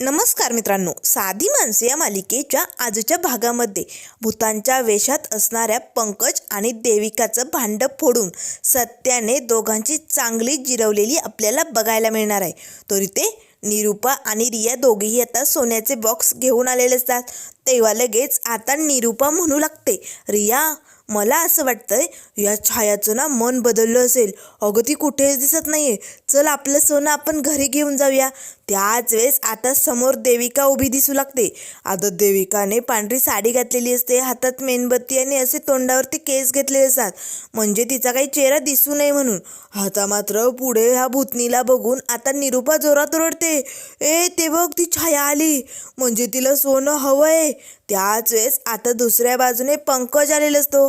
नमस्कार मित्रांनो साधी माणसे या मालिकेच्या आजच्या भागामध्ये भूतांच्या वेशात असणाऱ्या पंकज आणि देविकाचं भांडं फोडून सत्याने दोघांची चांगली जिरवलेली आपल्याला बघायला मिळणार आहे. तरी ते निरूपा आणि रिया दोघेही आता सोन्याचे बॉक्स घेऊन आलेले असतात तेव्हा लगेच आता निरूपा म्हणू लागते रिया मला असं वाटतंय या छायाचं ना मन बदललं असेल. अगं ती कुठेच दिसत नाहीये. चल आपलं सोनं आपण घरी घेऊन जाऊया. त्याच वेळेस आता समोर देविका उभी दिसू लागते. आता देविकाने पांढरी साडी घातलेली असते. हातात मेणबत्ती आणि असे तोंडावरती केस घेतलेले असतात. म्हणजे तिचा काही चेहरा दिसू नये म्हणून. आता मात्र पुढे ह्या भूतनीला बघून आता निरूपा जोरात ओरडते. ए ते बघ ती छाया आली. म्हणजे तिला सोनं हवंय. त्याच वेळेस आता दुसऱ्या बाजूने पंकज आलेला असतो.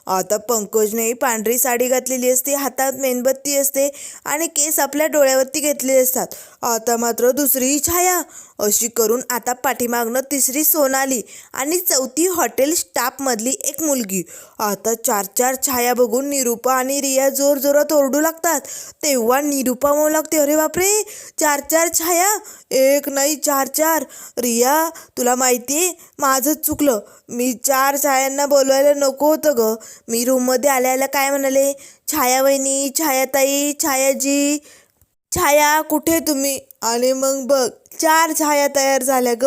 आता पंकजने पांढरी साडी घातलेली असते हातात मेणबत्ती असते आणि केस आपल्या डोळ्यावरती घेतलेले असतात. आता मात्र दुसरी छाया. अशी करून आता पाठीमागनं तिसरी सोनाली आणि चौथी हॉटेल स्टाफमधली एक मुलगी. आता चार चार छाया बघून निरूपा आणि रिया जोर जोरात ओरडू लागतात. तेव्हा निरूपा म्हणू लागते अरे बापरे! चार चार छाया? एक नाही चार चार. रिया तुला माहिती आहे माझंच चुकलं. मी चार छायांना बोलवायला नको होतं गं. मी रूममध्ये आल्याला काय म्हणाले? छाया वहिनी छायाताई छायाजी छाया कुठे तुम्ही? आणि मग बघ चार छाया तयार झाल्या ग.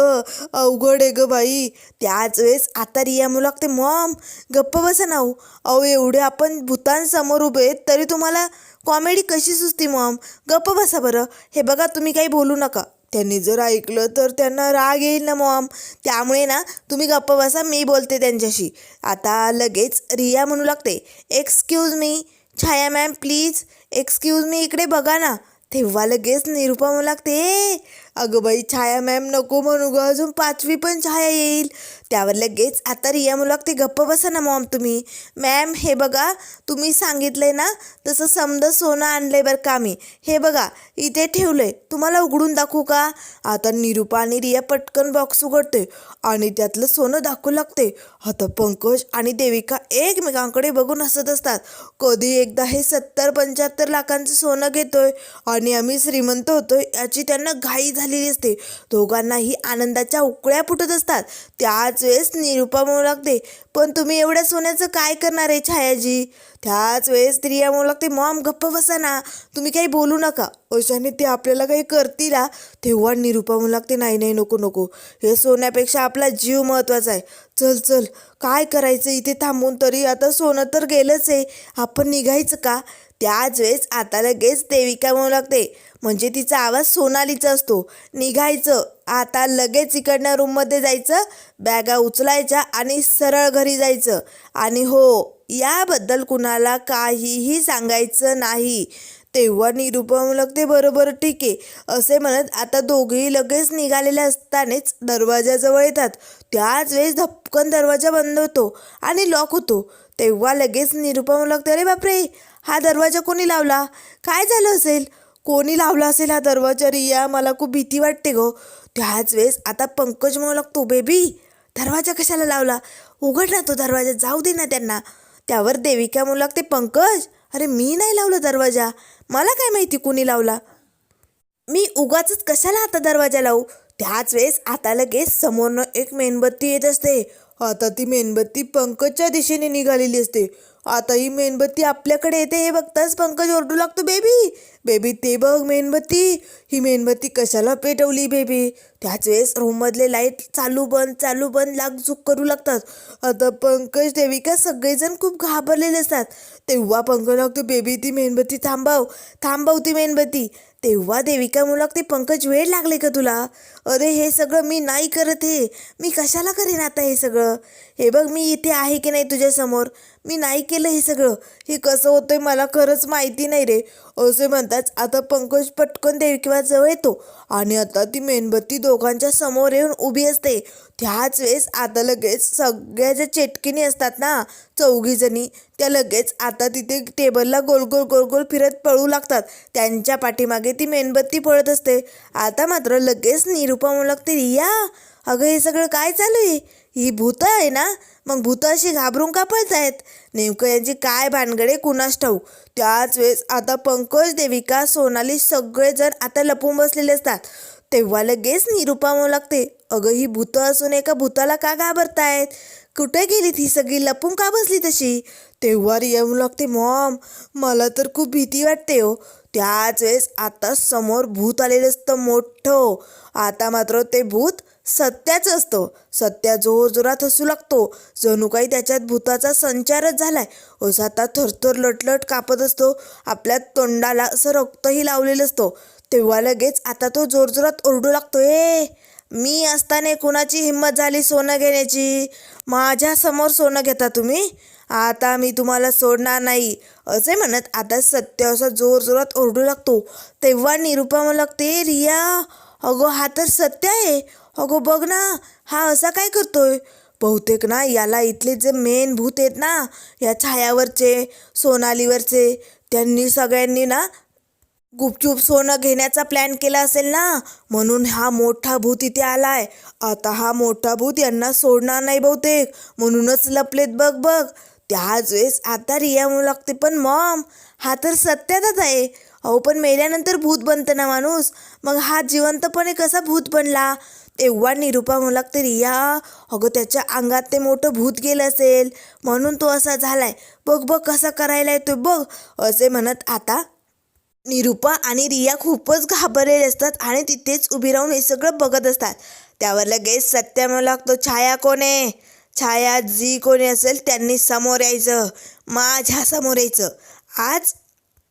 अवघड आहे ग बाई. त्याच वेळेस आता रिया म्हणू लागते मॉम गप्प बसा ना हो. अहो एवढे आपण भूतांसमोर उभे तरी तुम्हाला कॉमेडी कशी सुचती मॉम? गप्प बसा बरं. हे बघा तुम्ही काही बोलू नका. त्यांनी जर ऐकलं तर त्यांना राग येईल ना मॉम. त्यामुळे ना तुम्ही गप्प बसा मी बोलते त्यांच्याशी. आता लगेच रिया म्हणू लागते excuse me Chhaya ma'am please excuse me इकडे बघा ना. तेव्हा लगेच निरूपा म्हणू लागते अगं बाई छाया मॅम नको म्हणू गं अजून पाचवी पण छाया येईल. त्यावर लगेच आता रिया मुलाक ते गप्प बसा ना मॉम तुम्ही. मॅम हे बघा तुम्ही सांगितलंय ना तसं समजा सोनं आणलंय बरं का मी हे बघा इथे ठेवलंय. तुम्हाला उघडून दाखवू का? आता निरूपा आणि रिया पटकन बॉक्स उघडते आणि त्यातलं सोनं दाखवू लागते आता पंकज आणि देविका एकमेकांकडे बघून हसत असतात. कधी एकदा हे सत्तर पंच्याहत्तर लाखांचं सोनं घेतोय आणि आम्ही श्रीमंत होतोय याची त्यांना घाई झाली झालेली असते. दोघांनाही आनंदाच्या उकळ्या फुटत असतात. त्याच वेळेस निरूपा म्हणू लागते पण तुम्ही एवढ्या सोन्याचं काय करणार आहे छायाजी त्याच वेळेस स्त्रिया म्हणू लागते मॉम गप्प बसा ना. तुम्ही काही बोलू नका. अशाने ते आपल्याला काही करतील तेव्हा निरूपा म्हणू लागते नाही नाही नको नको. हे सोन्यापेक्षा आपला जीव महत्त्वाचा आहे. चल चल. काय करायचं इथे थांबून तरी आता सोनं तर गेलंच आहे. आपण निघायचं का? त्याच वेळेस आता लगेच देविका म्हणू लागते. म्हणजे तिचा आवाज सोनालीचा असतो. निघायचं. आता लगेच इकडनं रूममध्ये जायचं. बॅगा उचलायच्या आणि सरळ घरी जायचं. आणि हो याबद्दल कुणाला काहीही सांगायचं नाही. तेव्हा निरुपम म्हणू लागते बरोबर ठीक आहे. असे म्हणत आता दोघेही लगेच निघालेले असतानाच दरवाजाजवळ येतात. त्याच वेळेस धपकन दरवाजा बंद होतो आणि लॉक होतो. तेव्हा लगेच निरुपम म्हणू लागते अरे बापरे! हा दरवाजा कोणी लावला? काय झालं असेल? कोणी लावला असेल हा दरवाजा रिया? मला खूप भीती वाटते गो. त्याच वेळेस आता पंकज म्हणू लागतो बेबी दरवाजा कशाला लावला? उघड ना तो दरवाजा जाऊ दे ना त्यांना. त्यावर देविका म्हणू लागते पंकज अरे मी नाही लावलं दरवाजा. मला काय माहिती कोणी लावला? मी उगाच कशाला आता दरवाजा लावू? त्याच वेळेस आता लगेच समोरनं एक मेणबत्ती येत असते. आता ती मेणबत्ती पंकजच्या दिशेने निघालेली असते. आता ही मेणबत्ती आपल्याकडे येते हे बघताच पंकज ओरडू लागतो बेबी बेबी ते बघ मेणबत्ती. ही मेणबत्ती कशाला पेटवली बेबी? त्याच वेळेस रूममधले लाइट चालू बंद चालू बंद लागझुक करू लागतात. आता पंकज देविका सगळेजण खूप घाबरलेले असतात. तेव्हा पंकज लागतो बेबी ती मेणबत्ती थांबव थांबव ती मेणबत्ती. तेव्हा देविका मुलाक ते पंकज वेळ लागले का तुला? अरे हे सगळं मी नाही करत हे. मी कशाला करेन आता हे सगळं? हे बघ मी इथे आहे की नाही तुझ्यासमोर? मी नाही केलं हे सगळं. हे कसं होतंय मला खरंच माहिती नाही रे. असे म्हणताच आता पंकज पटकन देविकाजवळ येतो आणि आता ती मेणबत्ती दोघांच्या समोर येऊन उभी असते. त्याच वेळेस आता लगेच सगळ्या ज्या चेटकिनी असतात ना चौघीजणी त्या लगेच आता तिथे टेबलला गोल गोल गोल गोल फिरत पळू लागतात. त्यांच्या पाठीमागे ती मेणबत्ती पळत असते. आता मात्र लगेच निरूपा म्हणू लागते रिया अगं हे सगळं काय चालू आहे? ही भूतं आहे ना? मग भूतं अशी घाबरून का पळत आहेत नेमकं यांची काय भानगडे कुणास ठाऊ त्याच वेळेस आता पंकज देविका सोनाली सगळेजण आता लपून बसलेले असतात. तेव्हा लगेच निरुपा म्हणू लागते अगं ही भूतं असून एका भूताला का घाबरतायत? कुठे गेली ती सगळी? लपून का बसली तशी? तेव्हा येऊ लागते मॉम मला तर खूप भीती वाटते हो. त्याच वेळेस आता समोर भूत आलेलं असतं मोठं. आता मात्र ते भूत सत्याच असतं. सत्या जोरजोरात हसू लागतो. जणू काही त्याच्यात भूताचा संचारच झालाय. असं आता थरथर लटलट कापत असतो. आपल्या तोंडाला असं रक्तही लावलेलं असतं. तेव्हा लगेच आता तो जोरजोरात ओरडू लागतो. ए मी असताना कुणाची हिंमत झाली सोनं घेण्याची? माझ्यासमोर सोनं घेता तुम्ही? आता मी तुम्हाला सोडणार नाही. असे म्हणत आता सत्य असं जोरजोरात ओरडू लागतो. तेव्हा निरुपा म्हणू लागते रिया अगो हा तर सत्य आहे. अगो बघ ना हा असा काय करतोय? बहुतेक ना याला इथले जे मेन भूत आहेत ना या छायावरचे सोनालीवरचे त्यांनी सगळ्यांनी ना गुपचूप सोनं घेण्याचा प्लॅन केला असेल ना? म्हणून हा मोठा भूत इथे आलाय. आता हा मोठा भूत यांना सोडणार नाही बहुतेक. म्हणूनच लपलेत बघ बघ. त्याच वेळेस आता रिया म्हणू लागते पण मॉम हा तर सत्यातच आहे. अहो पण मेल्यानंतर भूत बनतं ना माणूस. मग हा जिवंतपणे कसा भूत बनला? तेव्हा निरुपा म्हणू लागते रिया अगं त्याच्या अंगात ते मोठं भूत गेलं असेल. म्हणून तो असा झालाय. बघ बघ कसा करायला येतोय बघ. असे म्हणत आता निरुपा आणि रिया खूपच घाबरलेले असतात आणि तिथेच उभी राहून हे सगळं बघत असतात. त्यावर लगेच सत्य म्हणू लागतो छाया कोण? आहे छाया जी कोणी असेल त्यांनी समोर यायचं. माझ्यासमोर यायचं. आज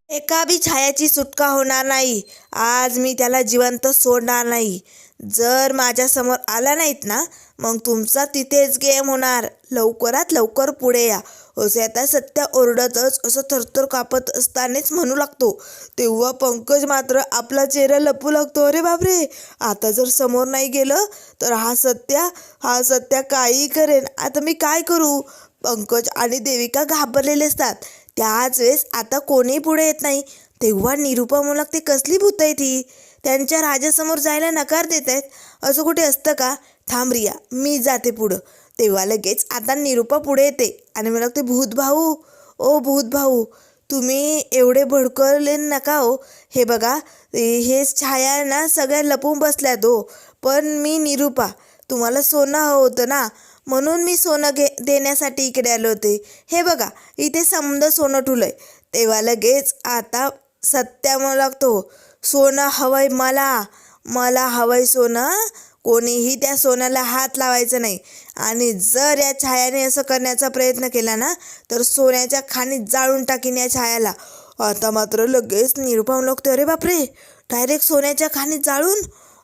एका बी छायाची सुटका होणार नाही. आज मी त्याला जिवंत सोडणार नाही. जर माझ्यासमोर आला नाहीत ना मग तुमचा तिथेच गेम होणार. लवकरात लवकर पुढे या. असे आता सत्या ओरडतच असं थरथर कापत असतानाच म्हणू लागतो. तेव्हा पंकज मात्र आपला चेहरा लपू लागतो. अरे बापरे! आता जर समोर नाही गेलं तर हा सत्या हा सत्या काही करेन. आता मी काय करू? पंकज आणि देविका घाबरलेले असतात. त्याच वेळेस आता कोणी पुढे येत नाही. तेव्हा निरुपा म्हणू लागते कसली भूत आहे ती त्यांच्या राजासमोर जायला नकार देत आहेत? असं कुठे असतं का? थांब रिया मी जाते पुढं. तेव्हा लगेच आता निरुपा पुढे येते आणि मला लागते भूत भाऊ ओ भूत भाऊ तुम्ही एवढे भडकवले नका हो. हे बघा हे छाया ना सगळ्या लपून बसल्यात हो. पण मी निरुपा तुम्हाला सोनं हवं होतं ना? म्हणून मी सोनं घे देण्यासाठी इकडे आले होते. हे बघा इथे समद सोनं ठुलं आहे तेव्हा लगेच आता सत्या मला लागतो सोनं हवंय मला. मला हवंय सोनं. कोणीही त्या सोन्याला हात लावायचं नाही. आणि जर या छायाने असं करण्याचा प्रयत्न केला ना तर सोन्याच्या खाणीत जाळून टाकीन या छायाला. आता मात्र लगेच निरुपम लोक अरे बापरे! डायरेक्ट सोन्याच्या खाणीत जाळून?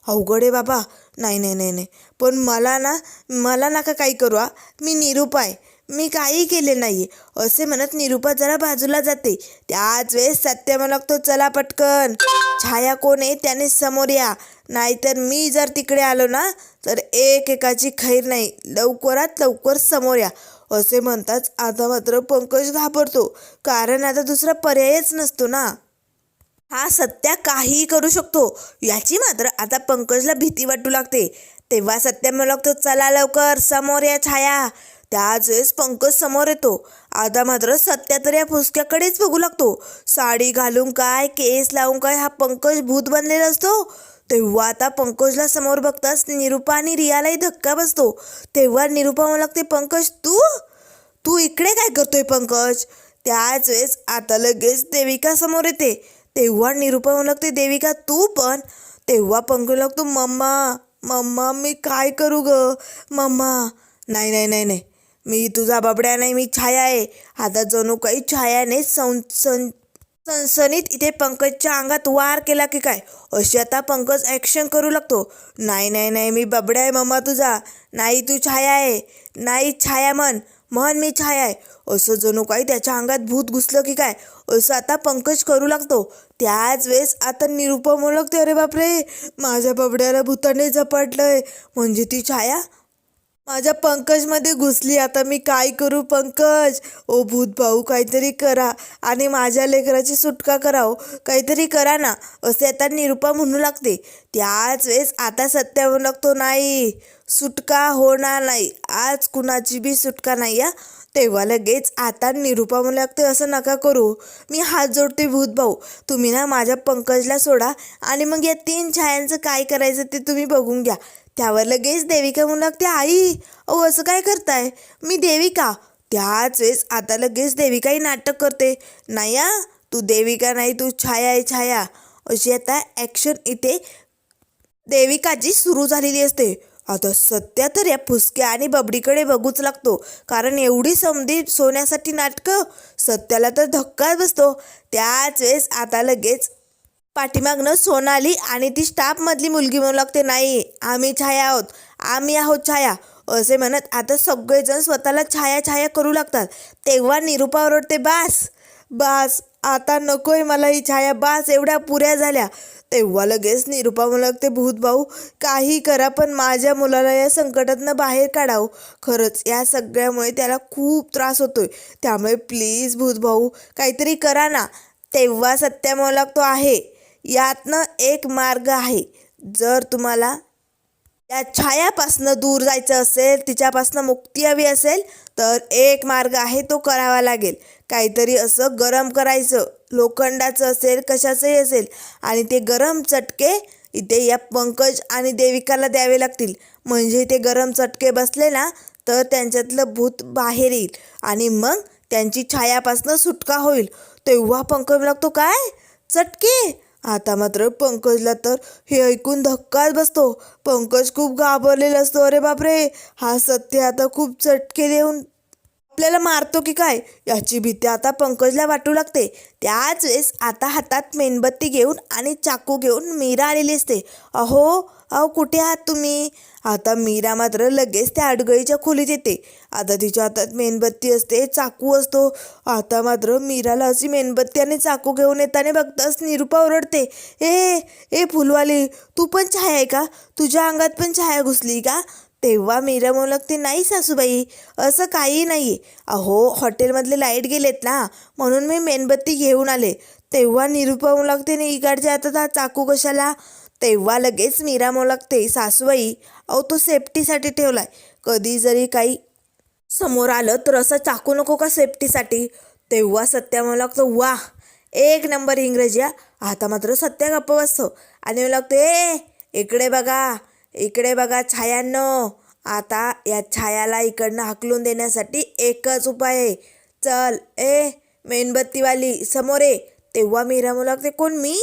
अवघड आहे बाबा. नाही नाही नाही नाही. पण मला ना मला नका काही करू हा. मी निरूपाय. मी काही केले नाही असे म्हणत निरुपा जरा बाजूला जाते. त्याच वेळेस सत्य म्हणतो चला पटकन. छाया कोण आहे? त्याने समोर या. नाहीतर मी जर तिकडे आलो ना तर एक एकाची खैर नाही. लवकरात लवकर समोर या. असे म्हणताच आता मात्र पंकज घाबरतो. कारण आता दुसरा पर्यायच नसतो ना. हा सत्या काहीही करू शकतो. याची मात्र आता पंकजला भीती वाटू लागते. तेव्हा सत्या म्हणू लागतो चला लवकर. समोर या छाया. त्याच वेळेस पंकज समोर येतो. आता मात्र सत्या तर या फुसक्याकडेच बघू लागतो. साडी घालून काय केस लावून काय हा पंकज भूत बनलेला असतो? तेव्हा आता पंकजला समोर बघताच निरुपा आणि रियालाही धक्का बसतो. तेव्हा निरुपा म्हणू लागते पंकज तू? तू इकडे काय करतोय पंकज? त्याच वेळेस आता लगेच देविका समोर येते. तेव्हा निरुपा म्हणू लागते देविका तू पण? तेव्हा पंकज लागतो मम्मा मम्मा मी काय करू ग? मम्मा. नाही नाही नाही नाही. मी तुझा बबड्या नाही मी छाया आहे. आता जणू काही छायाने सं सं सनसनीत इथे पंकजच्या अंगात वार केला की काय? अशी आता पंकज ॲक्शन करू लागतो. नाही नाही नाही मी बबड्या आहे मम्मा तुझा. नाही तू छाया आहे. नाही छाया म्हण. म्हण मी छाया आहे. असं जणू काही त्याच्या अंगात भूत घुसलं की काय? असं आता पंकज करू लागतो. त्याच वेळेस आता निरुपम ओळखते अरे बापरे. माझ्या बबड्याला भूताने झपाटलंय. म्हणजे ती छाया? माझ्या पंकजमध्ये घुसली. आता मी काय करू पंकज? ओ भूत भाऊ काहीतरी करा आणि माझ्या लेकराची सुटका कराव. काहीतरी करा ना असे आता निरुपा म्हणू लागते. त्याच वेळेस आता सत्य म्हणू लागतो नाही सुटका होणार नाही. आज कुणाची बी सुटका नाही या तेव्हा लगेच आता निरूपा म्हणू लागते असं नका करू. मी हात जोडते भूत भाऊ. तुम्ही ना माझ्या पंकजला सोडा आणि मग या तीन छायांचं काय करायचं ते तुम्ही बघून घ्या. त्यावर लगेच देविका म्हणू लागते आई अहो असं काय करताय? मी देविका. त्याच वेळेस आता लगेच देविकाही नाटक करते. नाही आ तू देविका नाही तू छाया आहे छाया. अशी आता ॲक्शन इथे देविकाची सुरू झालेली असते. आता सध्या तर या फुसक्या आणि बबडीकडे बघूच लागतो कारण एवढी समधी सोन्यासाठी नाटकं सत्याला तर धक्काच बसतो. त्याच वेळेस आता लगेच पाठीमागनं सोनाली आणि ती स्टाफमधली मुलगी म्हणू लागते नाही आम्ही छाया आहोत आम्ही आहोत छाया. असे म्हणत आता सगळेजण स्वतःला छाया छाया करू लागतात. तेव्हा निरूपा ओरडते बास बास आता नकोय मला ही छाया बास एवढ्या पुऱ्या झाल्या. तेव्हा लगेच निरूपा म्हणू लागते भूत भाऊ काही करा पण माझ्या मुलाला या संकटातनं बाहेर काढावं. खरंच या सगळ्यामुळे त्याला खूप त्रास होतोय. त्यामुळे प्लीज भूत भाऊ काहीतरी करा ना. तेव्हा सत्या म्हणू लागतो आहे. यातनं एक मार्ग आहे. जर तुम्हाला या छायापासनं दूर जायचं असेल तिच्यापासनं मुक्ती हवी असेल तर एक मार्ग आहे तो करावा लागेल. काहीतरी असं गरम करायचं लोखंडाचं असेल कशाचंही असेल आणि ते गरम चटके इथे या पंकज आणि देविकाला द्यावे लागतील. म्हणजे ते गरम चटके बसले ना तर त्यांच्यातलं भूत बाहेर येईल आणि मग त्यांची छायापासनं सुटका होईल. तेव्हा पंकज लागतो काय? चटके? आता मात्र पंकजला तर हे ऐकून धक्काच बसतो. पंकज खूप घाबरलेला असतो. अरे बापरे! हा सत्य आता खूप चटके देऊन आपल्याला मारतो की काय? याची भीती आता पंकजला वाटू लागते. त्याच वेळेस आता हातात मेणबत्ती घेऊन आणि चाकू घेऊन मीरा आलेली असते. अहो अहो कुठे आहात तुम्ही? आता मीरा मात्र लगेच त्या अडगळीच्या खोलीत येते. आता तिच्या हातात मेणबत्ती असते चाकू असतो. आता मात्र मीराला अशी मेणबत्ती आणि चाकू घेऊन येताना बघताच निरूपा ओरडते. ए ए फुलवाली तू पण छाया आहे का? तुझ्या अंगात पण छाया घुसली का? तेव्हा मीरा म्हणू लागते नाही सासूबाई असं काही नाही अहो हॉटेलमधले लाइट गेलेत ना म्हणून मी मेणबत्ती घेऊन आले. तेव्हा निरूपा म्हणू लागते नाही इकडच्या हातात हा चाकू कशाला? तेव्हा लगेच मीरा म्हणू लागते सासूबाई अहो तो सेफ्टीसाठी ठेवलाय. कधी जरी काही समोर आलं तर असं चाकू नको का सेफ्टीसाठी? तेव्हा सत्या मला लागतो वा एक नंबर इंग्रजी हा. आता मात्र सत्या गप्प बसतो. आणि मला लागतो ए इकडे बघा इकडे बघा छायांनो आता या छायाला इकडनं हाकलून देण्यासाठी एकच उपाय आहे. चल ए मेणबत्तीवाली समोर ये. तेव्हा मीरा म्हणू लागते कोण मी?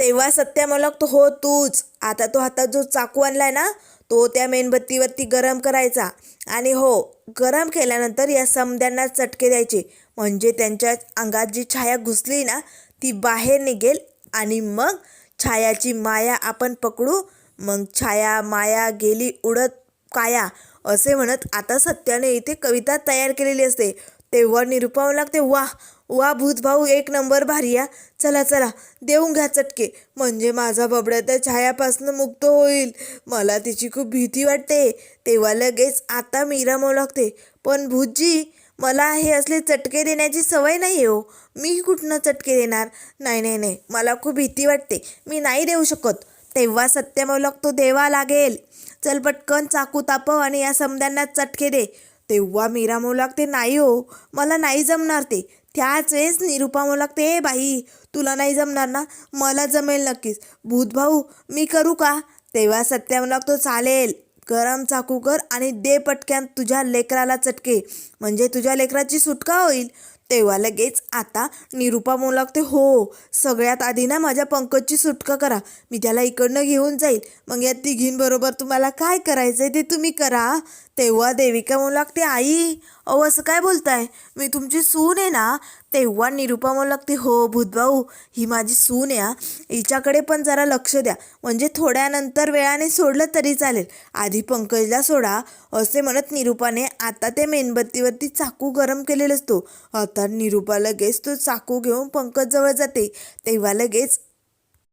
तेव्हा सत्या मला तो हो तूच. आता तो हातात जो चाकू आणलाय ना तो त्या मेणबत्तीवरती गरम करायचा. आणि हो गरम केल्यानंतर या समद्यांना चटके द्यायचे. म्हणजे त्यांच्या अंगात जी छाया घुसली ना ती बाहेर निघेल आणि मग छायाची माया आपण पकडू. मग छाया माया गेली उडत काया असे म्हणत आता सत्याने इथे कविता तयार केलेली असते. तेव्हा निरुपावं लागते वा वा भूतभाऊ एक नंबर भारी या चला चला देऊन घ्या चटके. म्हणजे माझा बबड्या त्या छायापासनं मुक्त होईल. मला तिची खूप भीती वाटते. तेव्हा लगेच आता मीरा म्हणू लागते पण भूतजी मला हे असले चटके देण्याची सवय नाही आहे हो. मी कुठनं चटके देणार? नाही नाही नाही. मला खूप भीती वाटते. मी नाही देऊ शकत. तेव्हा सत्य तो देवा लागेल. चल पटकन चाकू तापव आणि या समद्यांना चटके दे. तेव्हा मीरा मोलाक ते नाही हो. मला नाही जमणार ते. त्याच वेळेस निरुपा म्हणू लागते ए बाई तुला नाही जमणार ना? मला जमेल नक्कीच. भूतभाऊ मी करू का? तेव्हा सत्या म्हणू लागतो चालेल. गरम चाकू कर आणि दे पटक्यान तुझ्या लेकराला चटके. म्हणजे तुझ्या लेकराची सुटका होईल. तेव्हा लगेच आता निरुपा म्हणू लागते हो सगळ्यात आधी ना माझ्या पंकजची सुटका करा. मी त्याला इकडनं घेऊन जाईल. मग या तिघींबरोबर तुम्हाला काय करायचं आहे ते तुम्ही करा. तेव्हा देविका म्हणू लागते आई अहो असं काय बोलताय? मी तुमची सून आहे ना. तेव्हा निरूपा म्हणू लागते हो भूतभाऊ ही माझी सून आहे हिच्याकडे पण जरा लक्ष द्या. म्हणजे थोड्यानंतर वेळाने सोडलं तरी चालेल. आधी पंकजला सोडा. असे म्हणत निरूपाने आता ते मेणबत्तीवरती चाकू गरम केलेला असतो. आता निरूपा लगेच तो चाकू घेऊन पंकज जवळ जाते. तेव्हा लगेच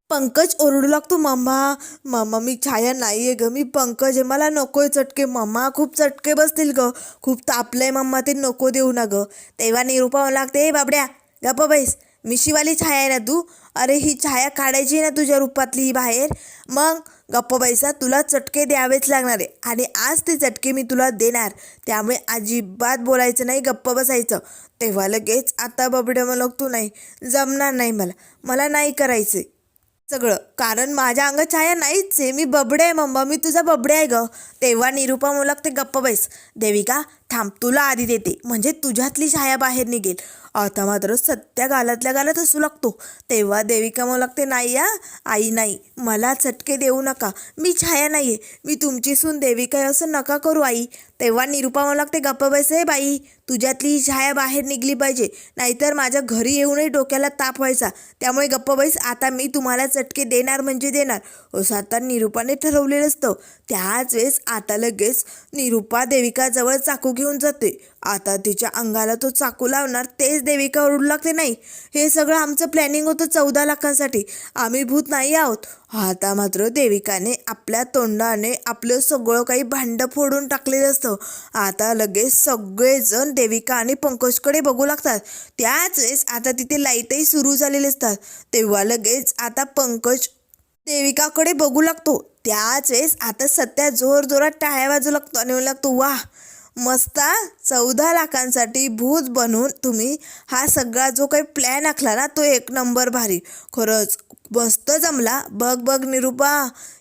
पंकज ओरडू लागतो मम्मा मम्मा मी छाया नाही आहे ग मी पंकज आहे मला नको आहे चटके मम्मा खूप चटके बसतील ग खूप तापलंय मम्मा ते नको देऊ ना ग. तेव्हा निरूपा म्हणू लागते हे बाबड्या गप्प बैस मी शिवाली छाया आहे ना तू? अरे ही छाया काढायची ना तुझ्या रूपातली ही बाहेर? मग गप्प बैसा तुला चटके द्यावेच लागणार आहे आणि आज ते चटके मी तुला देणार त्यामुळे अजिबात बोलायचं नाही गप्प बसायचं. तेव्हा लगेच आता बबड्या मला तू नाही जमणार नाही मला मला नाही करायचं सगळं. कारण माझ्या अंगात छाया नाहीच आहे. मी बबडे आहे मम्मा. मी तुझा बबडे आहे ग. तेव्हा निरुपा मुलक ते गप्प बैस. देविका थांब तुला आधी देते. म्हणजे तुझ्यातली छाया बाहेर निघेल. आता मात्र सत्या गालातल्या गालात हसू लागतो. तेव्हा देविका मला लागते नाही या आई नाही. मला चटके देऊ नका. मी छाया नाही आहे मी तुमची सून देविका असं नका करू आई. तेव्हा निरुपा मला लागते गप्प बैस बाई. तुझ्यातली ही छाया बाहेर निघली पाहिजे. नाहीतर माझ्या घरी येऊनही डोक्याला ताप व्हायचा. त्यामुळे गप्प बैस आता मी तुम्हाला चटके देणार म्हणजे देणार. हो, असं आता निरुपाने ठरवलेलं असतं. त्याच वेळेस आता लगेच निरुपा देविकाजवळ चाकू घेऊन जाते. आता तिच्या अंगाला तो चाकू लावणार तेच देविका ओरडू लागते नाही. हे सगळं आमचं प्लॅनिंग होतं चौदा लाखांसाठी. आम्ही भूत नाही आहोत. आता मात्र देविकाने आपल्या तोंडाने आपलं सगळं काही भांडं फोडून टाकलेलं असतं. आता लगेच सगळेजण देविका आणि पंकजकडे बघू लागतात. त्याच वेळेस आता तिथे लाईटही सुरू झालेले असतात. तेव्हा लगेच आता पंकज देविकाकडे बघू लागतो. त्याच वेळेस आता सत्या जोर जोरात टाळ्या वाजू लागतो आणि म्हणू लागतो वा मस्ता चौदा लाखांसाठी भूत बनवून तुम्ही हा सगळा जो काही प्लॅन आखला ना तो एक नंबर भारी. खरंच मस्त जमला. बघ बघ निरुपा.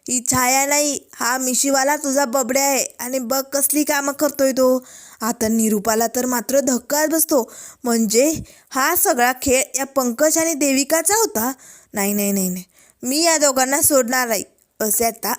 ही छाया नाही. हा मिशीवाला तुझा बबड्या आहे. आणि बघ कसली कामं करतोय तो. आता निरुपाला तर मात्र धक्काच बसतो. म्हणजे हा सगळा खेळ या पंकज आणि देविकाचा होता? नाही नाही नाही नाही. मी या दोघांना सोडणार नाही. असे आता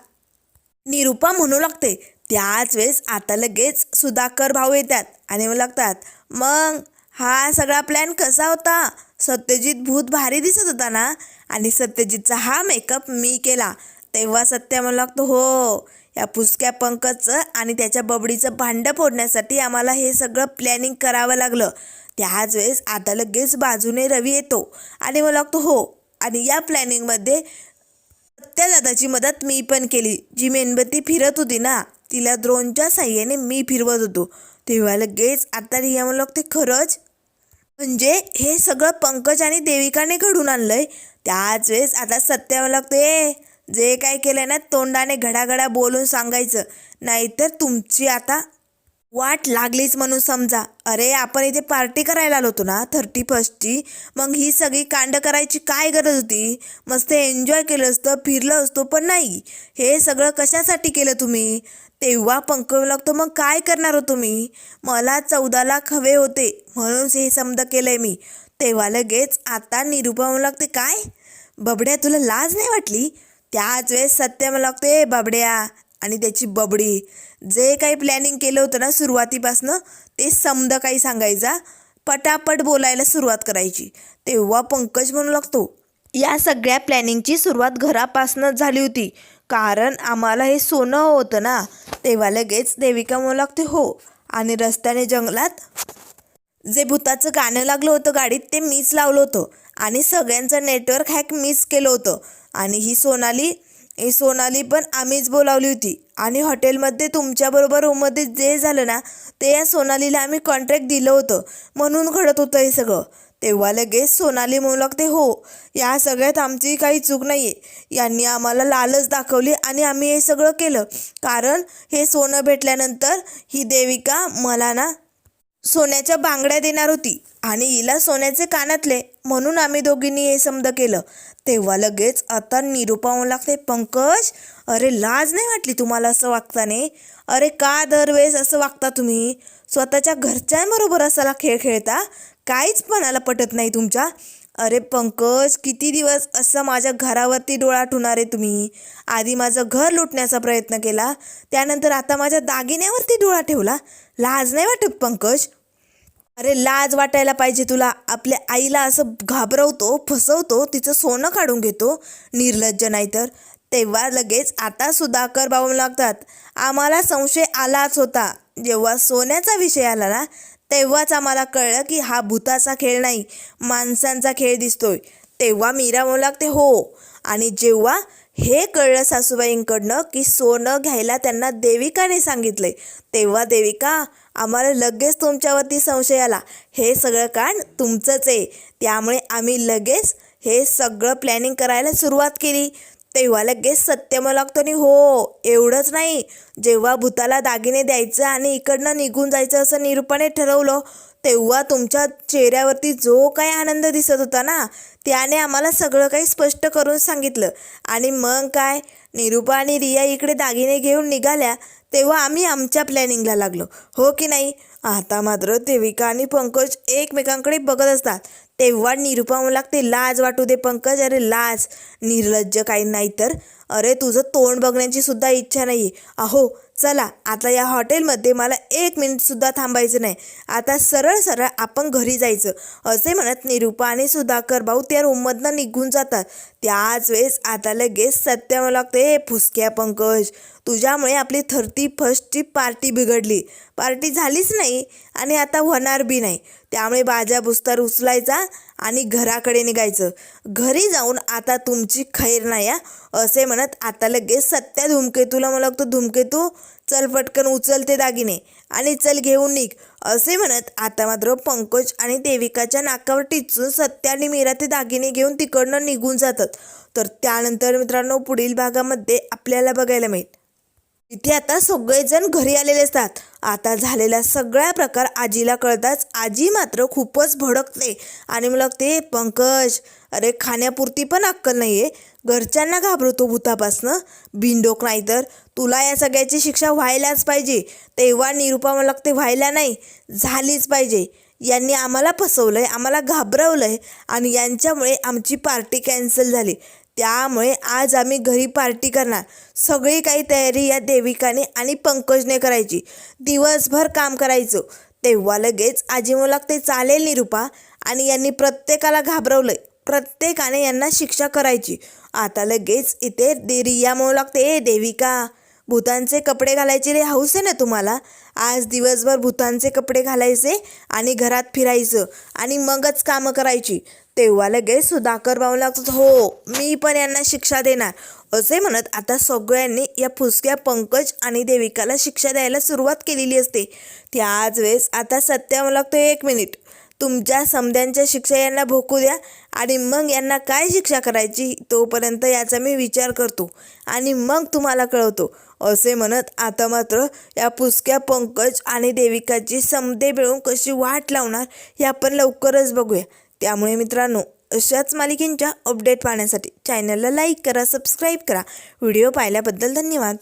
निरुपा म्हणू लागते. त्याच वेळेस आता लगेच सुधाकर भाऊ येतात आणि म्हणू लागतात मग हा सगळा प्लॅन कसा होता? सत्यजित भूत भारी दिसत होता ना? आणि सत्यजितचा हा मेकअप मी केला. तेव्हा सत्य म्हणू लागतो हो या पुसक्या पंकजचं आणि त्याच्या बबडीचं भांडं फोडण्यासाठी आम्हाला हे सगळं प्लॅनिंग करावं लागलं. त्याच वेळेस आता लगेच बाजूने रवी येतो आणि मला लागतो हो आणि या प्लॅनिंगमध्ये त्या दादाची मदत मी पण केली जी मेणबत्ती फिरत होती ना. तिला द्रोणच्या साह्याने मी फिरवत होतो. तेव्हा लगेच आता रिया म्हणू ते खरंच? म्हणजे हे सगळं पंकज आणि देविकाने घडून आणलंय? त्याच वेळेस आता सत्य म्हणू लागते जे काय केलं ना तोंडाने घडाघडा बोलून सांगायचं. नाहीतर तुमची आता वाट लागलीच म्हणून समजा. अरे आपण इथे पार्टी करायला आलो होतो ना थर्टी फर्स्टची. मग ही सगळी कांड करायची काय गरज होती? मस्त एन्जॉय केलं असतं फिरलं असतो पण नाही. हे सगळं कशासाठी केलं तुम्ही? तेव्हा पंकव लागतो मग काय करणार हो तुम्ही? मला चौदा लाख हवे होते म्हणून हे समजा केलं आहे मी. तेव्हा लगेच आता निरुपा म्हणू लागते काय? बबड्या तुला लाज नाही वाटली? त्याच वेळेस सत्य म्हणू लागते बबड्या आणि त्याची बबडी. जे काही प्लॅनिंग केलं होतं ना सुरुवातीपासनं ते समद काही सांगायचा पटापट बोलायला सुरुवात करायची. तेव्हा पंकज म्हणू लागतो या सगळ्या प्लॅनिंगची सुरुवात घरापासूनच झाली होती. कारण आम्हाला हे सोनं होतं ना तेव्हा लगेच देविका म्हणू लागते हो. आणि रस्त्याने जंगलात जे भूताचं गाणं लागलं होतं गाडीत ते मीच लावलं होतं. आणि सगळ्यांचं नेटवर्क हॅक मिस केलं होतं. आणि ही सोनाली ही सोनाली पण आम्हीच बोलावली होती. आणि हॉटेलमध्ये तुमच्याबरोबर रूममध्ये जे झालं ना ते या सोनालीला आम्ही कॉन्ट्रॅक्ट दिलं होतं. म्हणून घडत होतं हे सगळं. तेव्हा लगेच सोनाली म्हणू लागते हो या सगळ्यात आमची काही चूक नाही आहे यांनी आम्हाला लालच दाखवली आणि आम्ही हे सगळं केलं. कारण हे सोनं भेटल्यानंतर ही देविका मला ना सोन्याच्या बांगड्या देणार होती आणि हिला सोन्याचे कानातले म्हणून आम्ही दोघींनी हे समज केलं. तेव्हा लगेच आता निरुपा होऊ लागते पंकज अरे लाज नाही वाटली तुम्हाला असं वागताने? अरे का दरवेळेस असं वागता तुम्ही? स्वतःच्या घरच्यांबरोबर असाला खेळ खेळता? काहीच पणाला पटत नाही तुमच्या. अरे पंकज किती दिवस असं माझ्या घरावरती डोळा ठेवणार आहे तुम्ही? आधी माझं घर लुटण्याचा प्रयत्न केला त्यानंतर आता माझ्या दागिन्यावरती डोळा ठेवला. लाज नाही वाटत पंकज? अरे लाज वाटायला पाहिजे तुला. आपल्या आईला असं घाबरवतो फसवतो तिचं सोनं काढून घेतो. निर्लज्ज नाही तर. तेव्हा लगेच आता सुधाकर बाबू लागतात. आम्हाला संशय आलाच होता. जेव्हा सोन्याचा विषय आला ना तेव्हाच आम्हाला कळलं की हा भूताचा खेळ नाही माणसांचा खेळ दिसतोय. तेव्हा मीरा म्हणू लागते हो. आणि जेव्हा हे कळलं सासूबाईंकडनं की सोनं घ्यायला त्यांना देविकाने सांगितले तेव्हा देविका आम्हाला लगेच तुमच्यावरती संशय आला. हे सगळं कारण तुमचंच आहे. त्यामुळे आम्ही लगेच हे सगळं प्लॅनिंग करायला सुरुवात केली. तेव्हा लगेच सत्य मला लागतो आणि हो एवढंच नाही. जेव्हा भूताला दागिने द्यायचं आणि इकडनं निघून जायचं असं निरूपाने ठरवलं तेव्हा तुमच्या चेहऱ्यावरती जो काही आनंद दिसत होता ना त्याने आम्हाला सगळं काही स्पष्ट करून सांगितलं. आणि मग काय? निरूपा आणि रिया इकडे दागिने घेऊन निघाल्या तेव्हा आम्ही आमच्या प्लॅनिंगला लागलो. हो की नाही? आता मात्र देविका आणि पंकज एकमेकांकडे बघत असतात. तेव्हा निरुपा मला लागते लाज वाटू दे पंकज अरे लाज निर्लज्ज काही नाही तर. अरे तुझं तोंड बघण्याची सुद्धा इच्छा नाही अहो चला आता या हॉटेलमध्ये मला एक मिनिटसुद्धा थांबायचं नाही. आता सरळ सरळ आपण घरी जायचं. असे म्हणत निरूपा आणि सुधाकर भाऊ त्या रूममधनं निघून जातात. त्याच वेळेस आता लगेच सत्य लागते "ए, फुसक्या पंकज तुझ्यामुळे आपली थर्टी फर्स्टची पार्टी बिघडली. पार्टी झालीच नाही. आणि आता होणार बी नाही. त्यामुळे बाजा बुस्तर उचलायचा आणि घराकडे निघायचं. घरी जाऊन आता तुमची खैर नाही या असे म्हणत आता लगेच सत्या धूमकेतूला मला वाटतं धूमकेतू चल पटकन उचलते दागिने आणि चल घेऊन निघ. असे म्हणत आता मात्र पंकज आणि देविकाच्या नाकावर टिचून सत्या आणि मीरा ते दागिने घेऊन तिकडनं निघून जातात. तर त्यानंतर मित्रांनो पुढील भागामध्ये आपल्याला बघायला मिळेल. इथे आता सगळेजण घरी आलेले असतात. आता झालेला सगळा प्रकार आजीला कळताच आजी मात्र खूपच भडकते. आणि मला ते पंकज अरे खाण्यापुरती पण अक्कल नाही आहे घरच्यांना घाबरतो भूतापासनं. बिनडोक नाही तर. तुला या सगळ्याची शिक्षा व्हायलाच पाहिजे. तेव्हा निरूपा मला लागते व्हायला नाही. झालीच पाहिजे. यांनी आम्हाला फसवलं आहे आम्हाला घाबरवलं आहे आणि यांच्यामुळे आमची पार्टी कॅन्सल झाली. त्यामुळे आज आम्ही घरी पार्टी करणार. सगळी काही तयारी या देविकाने आणि पंकजने करायची. दिवसभर काम करायचं. तेव्हा लगेच आजी मला लागते चालेल निरूपा. आणि यांनी प्रत्येकाला घाबरवलं प्रत्येकाने यांना शिक्षा करायची. आता लगेच इथे दे रिया म्हणू लागते ए देविका. भूतांचे कपडे घालायचे रे हौस आहे ना तुम्हाला? आज दिवसभर भूतांचे कपडे घालायचे आणि घरात फिरायचं आणि मगच कामं करायची. तेव्हा लगेच सुधाकर भाऊ लागतो हो मी पण यांना शिक्षा देणार. असे म्हणत आता सगळ्यांनी या फुसक्या पंकज आणि देविकाला शिक्षा द्यायला सुरुवात केलेली असते. त्याच वेळेस आता सत्या लागतो एक मिनिट. तुमच्या समध्यांच्या शिक्षा यांना भोकू द्या आणि मग यांना काय शिक्षा करायची तोपर्यंत याचा मी विचार करतो आणि मग तुम्हाला कळवतो. असे म्हणत आता मात्र या पुसक्या पंकज आणि देविकाची समदे मिळून कशी वाट लावणार हे आपण लवकरच बघूया. त्यामुळे मित्रांनो अशाच मालिकेंच्या अपडेट पाहण्यासाठी चॅनलला लाईक करा सबस्क्राईब करा. व्हिडिओ पाहिल्याबद्दल धन्यवाद.